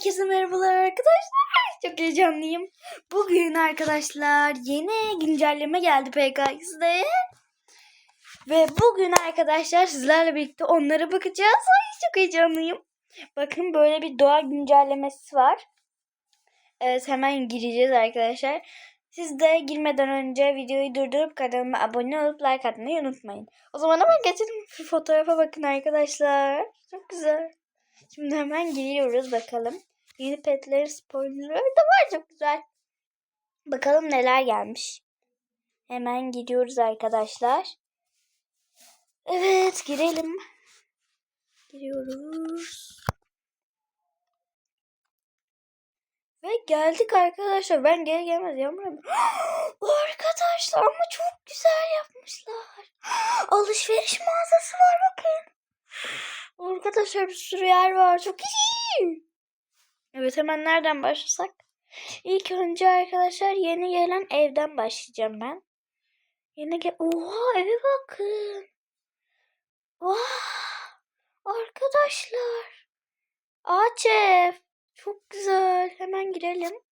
Herkese merhabalar arkadaşlar. Çok heyecanlıyım. Bugün arkadaşlar yeni güncelleme geldi PKX'de. Ve bugün arkadaşlar sizlerle birlikte onlara bakacağız. Ay çok heyecanlıyım. Bakın böyle bir doğa güncellemesi var. Evet hemen gireceğiz arkadaşlar. Siz de girmeden önce videoyu durdurup kanalıma abone olup like atmayı unutmayın. O zaman hemen geçelim. Şu fotoğrafa bakın arkadaşlar. Çok güzel. Şimdi hemen giriyoruz bakalım. Yeni petlerin spoilerları da var çok güzel. Bakalım neler gelmiş. Hemen gidiyoruz arkadaşlar. Evet girelim. Giriyoruz. Ve geldik arkadaşlar. Ben geri gelmez yağmuram. arkadaşlar ama çok güzel yapmışlar. Alışveriş mağazası var bakın. Arkadaşlar bir sürü yer var. Çok iyi. Evet hemen nereden başlasak? İlk önce arkadaşlar yeni gelen evden başlayacağım ben. Yeni gel... Oha eve bakın. Vah! Arkadaşlar. Ağaç ev. Çok güzel. Hemen girelim.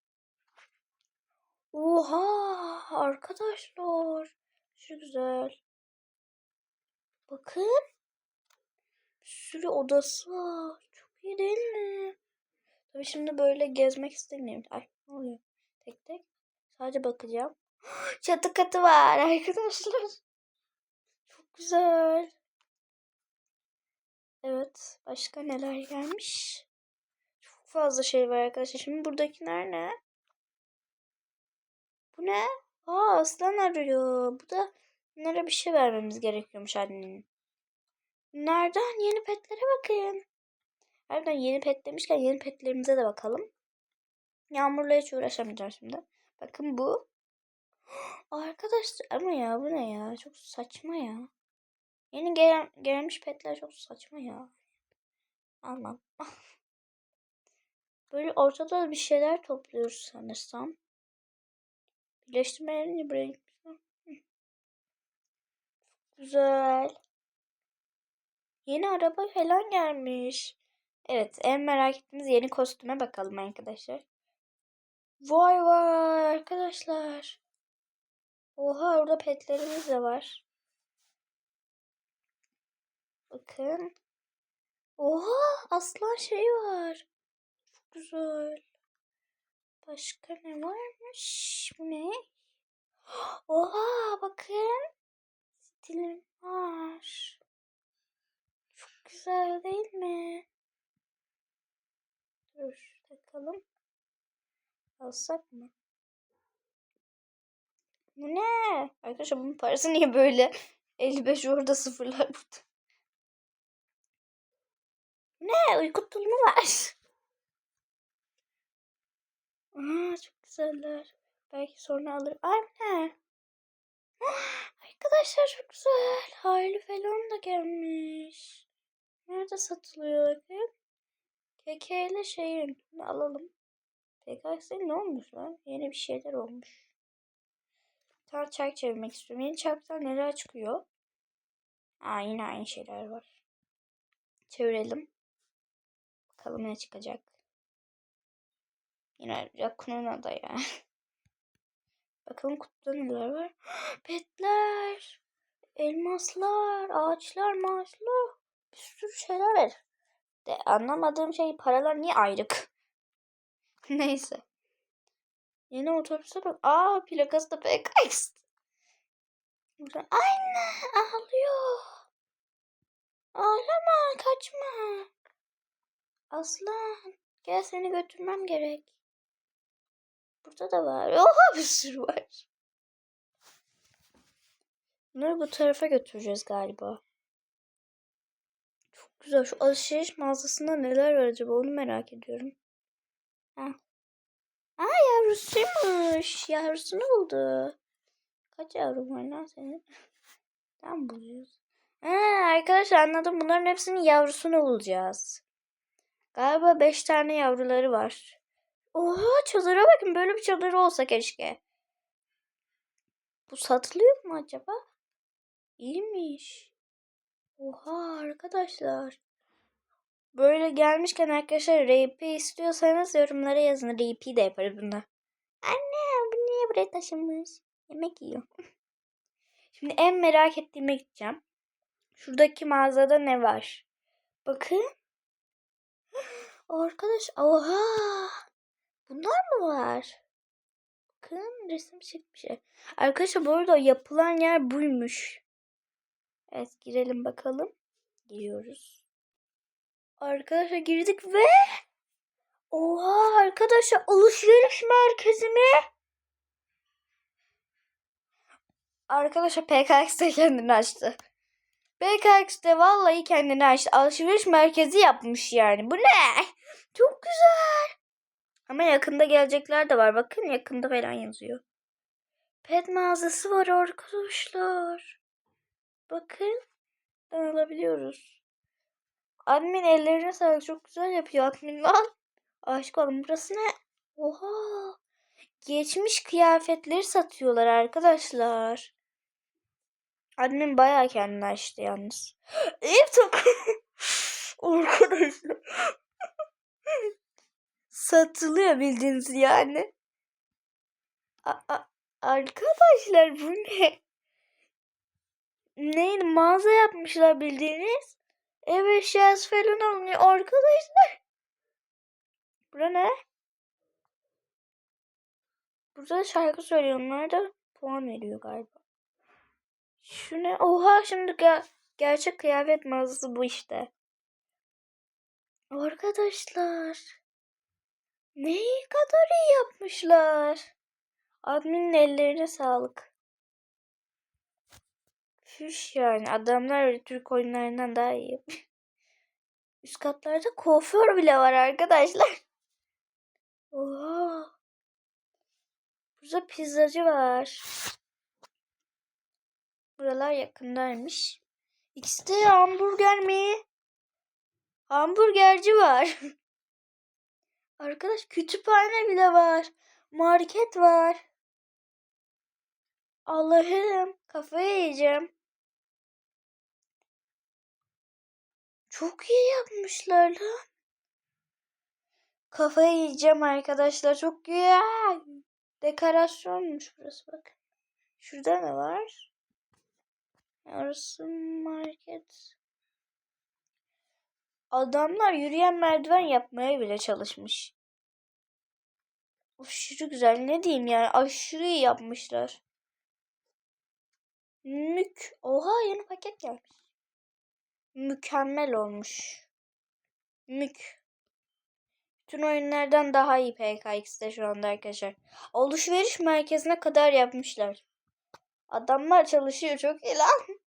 Oha! Arkadaşlar. Şu güzel. Bakın. Bir sürü odası var. Çok iyi değil mi? Tabii şimdi böyle gezmek istemiyorum. Ay ne oluyor? Tek tek. Sadece bakacağım. Çatı katı var arkadaşlar. Çok güzel. Evet. Başka neler gelmiş? Çok fazla şey var arkadaşlar. Şimdi buradakiler ne? Bu ne? Aa aslan arıyor. Bu da bunlara bir şey vermemiz gerekiyormuş annenin. Nereden? Yeni petlere bakın. Harbiden yeni pet demişken yeni petlerimize de bakalım. Yağmurla hiç uğraşamayacağım şimdi. Bakın bu. Arkadaşlar ama ya bu ne ya? Çok saçma ya. Yeni gel gelmiş petler çok saçma ya. Almam. Böyle ortada bir şeyler topluyoruz sanırsam. Birleştirmelerini buraya. Güzel. Yeni araba falan gelmiş. Evet en merak ettiğimiz yeni kostüme bakalım arkadaşlar. Vay vay arkadaşlar. Oha orada petlerimiz de var. Bakın. Oha aslan şey var. Çok güzel. Başka ne varmış? Bu ne? Oha bakın. Stilim var. Çok güzel değil mi? Bakalım. Alsak mı? Bu ne? Arkadaşlar bunun parası niye böyle? 55 orada sıfırlar burada. Ne? Uyku tulumu var. Aa, çok güzeller. Belki sonra alırım. Anne. Arkadaşlar çok güzel. Hayli falan da gelmiş. Nerede satılıyor bakın? KK ile şeyin. Alalım. PKX'de ne olmuş lan? Yeni bir şeyler olmuş. Tane çark çevirmek istiyorum. Yeni çarktan neler çıkıyor? Aa yine aynı şeyler var. Çevirelim. Bakalım ne çıkacak. Yine Rakun'un da ya. Bakalım kutuda neler var. Petler. Elmaslar. Ağaçlar. Maaşlar. Bir sürü şeyler var. De anlamadığım şey paralar niye ayrık? Neyse. Yeni otobüse bak. Aa plakası da PKX. Anne ağlıyor. Ağlama kaçma. Aslan gel seni götürmem gerek. Burada da var. Oha bir sürü var. Bunları bu tarafa götüreceğiz galiba. Güzel. Şu alışveriş mağazasında neler var acaba onu merak ediyorum. Ha. Aa yavrusuymuş. Yavrusu ne oldu? Kaç yavru var lan senin? Tam buluyoruz. Ha, arkadaşlar anladım. Bunların hepsinin yavrusunu bulacağız. Galiba 5 tane yavruları var. Oha çadıra bakın. Böyle bir çadır olsa keşke. Bu satılıyor mu acaba? İyiymiş. Oha arkadaşlar. Böyle gelmişken arkadaşlar RP istiyorsanız yorumlara yazın. RP de yaparız bunda. Anne bu niye buraya taşınmış? Yemek yiyor. Şimdi en merak ettiğime gideceğim. Şuradaki mağazada ne var? Bakın. Arkadaş oha. Bunlar mı var? Bakın resim çekmiş. Arkadaşlar bu arada yapılan yer buymuş. Evet girelim bakalım. Giriyoruz. Arkadaşlar girdik ve Oha arkadaşlar alışveriş merkezi mi? Arkadaşlar PKX de kendini açtı. PKX de vallahi kendini açtı. Alışveriş merkezi yapmış yani. Bu ne? Çok güzel. Ama yakında gelecekler de var. Bakın yakında falan yazıyor. Pet mağazası var arkadaşlar. Bakın. alabiliyoruz. Admin ellerine sağlık. Çok güzel yapıyor admin lan. Aşk olun burası ne? Oha. Geçmiş kıyafetleri satıyorlar arkadaşlar. Admin bayağı kendini açtı yalnız. Takı. arkadaşlar. Satılıyor bildiğiniz yani. A- a- arkadaşlar bu ne? Neyin mağaza yapmışlar bildiğiniz. Ev eşyası falan alınıyor arkadaşlar. Bura ne? Burada şarkı söylüyorlar da puan veriyor galiba. Şu ne? Oha şimdi ger gerçek kıyafet mağazası bu işte. Arkadaşlar. Ne kadar iyi yapmışlar. Adminin ellerine sağlık. Füş yani adamlar Türk oyunlarından daha iyi. Üst katlarda kuaför bile var arkadaşlar. Oha. Burada pizzacı var. Buralar yakındaymış. İkisi de hamburger mi? Hamburgerci var. Arkadaş kütüphane bile var. Market var. Allah'ım kafayı yiyeceğim. Çok iyi yapmışlar lan. Kafayı yiyeceğim arkadaşlar. Çok güzel. Dekorasyonmuş burası bak. Şurada ne var? Orası market. Adamlar yürüyen merdiven yapmaya bile çalışmış. Aşırı güzel. Ne diyeyim yani. Aşırı iyi yapmışlar. Mük. Oha yeni paket gelmiş. Mükemmel olmuş. Mük. Bütün oyunlardan daha iyi PKX'de şu anda arkadaşlar. Alışveriş merkezine kadar yapmışlar. Adamlar çalışıyor çok iyi lan.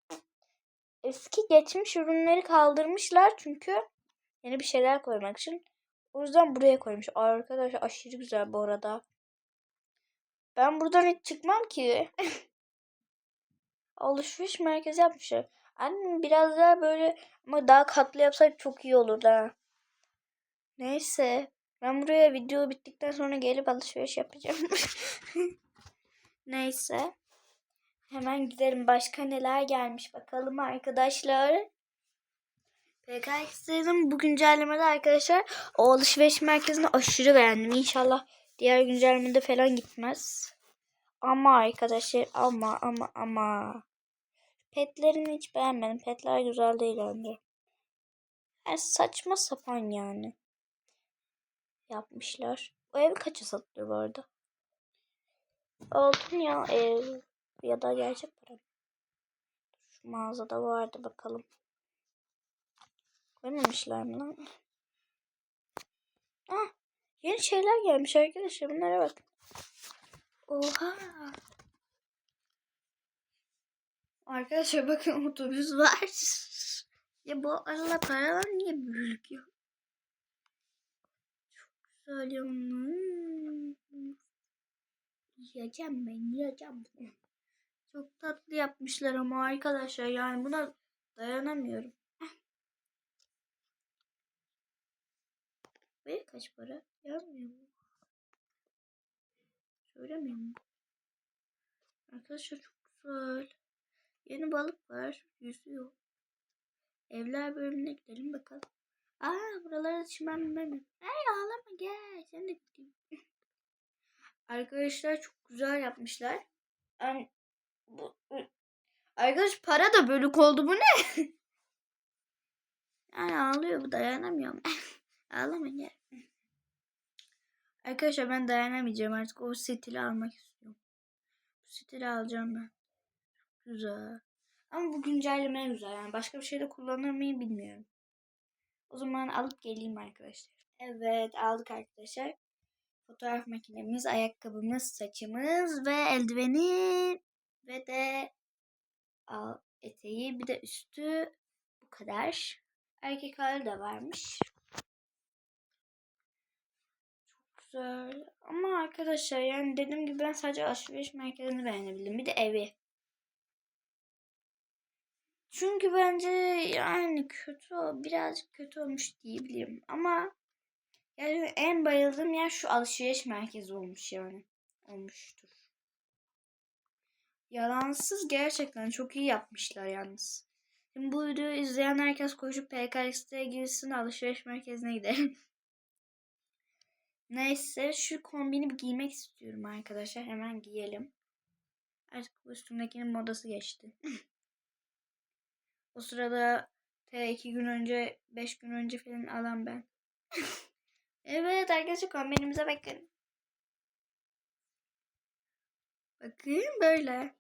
Eski geçmiş ürünleri kaldırmışlar çünkü yeni bir şeyler koymak için. O yüzden buraya koymuş. Arkadaşlar aşırı güzel bu arada. Ben buradan hiç çıkmam ki. Alışveriş merkezi yapmışlar. Annem biraz daha böyle ama daha katlı yapsaydı çok iyi olurdu ha. Neyse. Ben buraya video bittikten sonra gelip alışveriş yapacağım. Neyse. Hemen gidelim. Başka neler gelmiş bakalım arkadaşlar. PKX'lerin bu güncellemede arkadaşlar o alışveriş merkezini aşırı beğendim. İnşallah diğer güncellemede falan gitmez. Ama arkadaşlar ama ama ama. Petlerini hiç beğenmedim. Petler güzel değil bence. Yani saçma sapan yani. Yapmışlar. O ev kaça satılıyor bu arada? Altın ya ev. Ya da gerçek para. Şu mağazada vardı bakalım. Koymamışlar mı lan? Ah, yeni şeyler gelmiş arkadaşlar. Bunlara bak. Oha. Arkadaşlar bakın otobüs var. ya bu arada paralar niye büyük ya? Çok güzel ya. Hmm. Yiyeceğim ben yiyeceğim. Çok tatlı yapmışlar ama arkadaşlar yani buna dayanamıyorum. Ve kaç para? Yazmıyor mu? Söylemiyor mu? Arkadaşlar çok güzel. Yeni balık var. Yüzüyor. Evler bölümüne gidelim bakalım. Aa buralara çimen benim. Ay ağlama gel. Sen de gideyim. Arkadaşlar çok güzel yapmışlar. Yani, bu, arkadaş para da bölük oldu bu ne? yani ağlıyor bu dayanamıyorum. ağlama gel. Arkadaşlar ben dayanamayacağım artık o stili almak istiyorum. Bu stili alacağım ben. Güzel. Ama bu güncelleme güzel yani başka bir şeyde kullanır mıyım bilmiyorum. O zaman alıp geleyim arkadaşlar. Evet aldık arkadaşlar. Fotoğraf makinemiz, ayakkabımız, saçımız ve eldiveni ve de al, eteği bir de üstü bu kadar. Erkek hali de varmış. Çok güzel. Ama arkadaşlar yani dediğim gibi ben sadece alışveriş merkezini beğenebildim. Bir de evi. Çünkü bence yani kötü birazcık kötü olmuş diyebilirim. Ama yani en bayıldığım yer şu alışveriş merkezi olmuş yani. Olmuştur. Yalansız gerçekten çok iyi yapmışlar yalnız. Şimdi bu videoyu izleyen herkes koşup PKX'de girsin alışveriş merkezine gidelim. Neyse şu kombini bir giymek istiyorum arkadaşlar. Hemen giyelim. Artık bu üstümdekinin modası geçti. o sırada T iki gün önce, beş gün önce falan alan ben. evet arkadaşlar kombinimize bakın. Bakın böyle.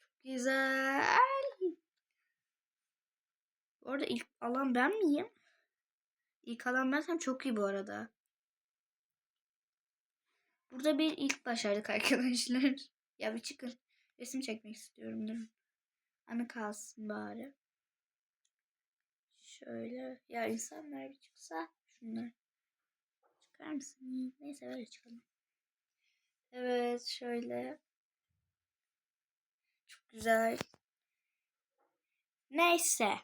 Çok güzel. Bu arada ilk alan ben miyim? İlk alan bensem çok iyi bu arada. Burada bir ilk başardık arkadaşlar. ya bir çıkın. Resim çekmek istiyorum durun. Anı kalsın bari. Şöyle. Ya insanlar bir çıksa şunlar. Çıkar mısın? Neyse böyle çıkalım. Evet şöyle. Çok güzel. Neyse.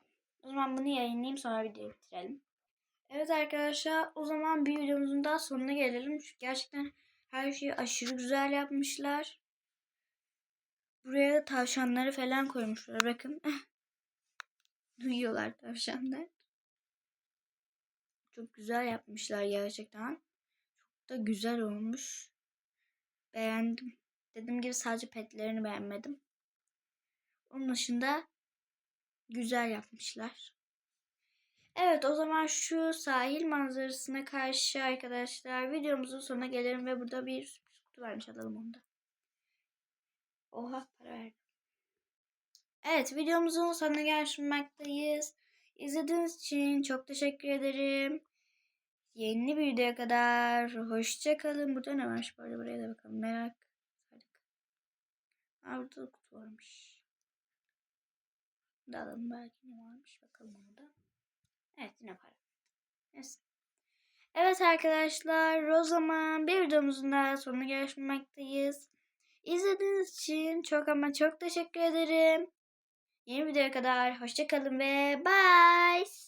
O zaman bunu yayınlayayım sonra videoyu bitirelim. Evet arkadaşlar o zaman bir videomuzun daha sonuna gelelim. Çünkü gerçekten her şeyi aşırı güzel yapmışlar. Buraya tavşanları falan koymuşlar. Bakın. Duyuyorlar tavşanlar. Çok güzel yapmışlar gerçekten. Çok da güzel olmuş. Beğendim. Dediğim gibi sadece petlerini beğenmedim. Onun dışında güzel yapmışlar. Evet o zaman şu sahil manzarasına karşı arkadaşlar videomuzun sonuna gelelim ve burada bir sürpriz kutu varmış alalım onu da. Oha para verdim. Evet videomuzun sonuna gelmekteyiz. İzlediğiniz için çok teşekkür ederim. Yeni bir videoya kadar hoşça kalın. Burada ne var? Bu arada buraya da bakalım. Merak sardık. Aa, burada da kutu varmış. Da alalım belki ne varmış. Bakalım ona da. Evet yine para. Neyse. Evet arkadaşlar o zaman bir videomuzun daha sonuna gelmekteyiz. İzlediğiniz için çok ama çok teşekkür ederim. Yeni videoya kadar hoşçakalın ve bye.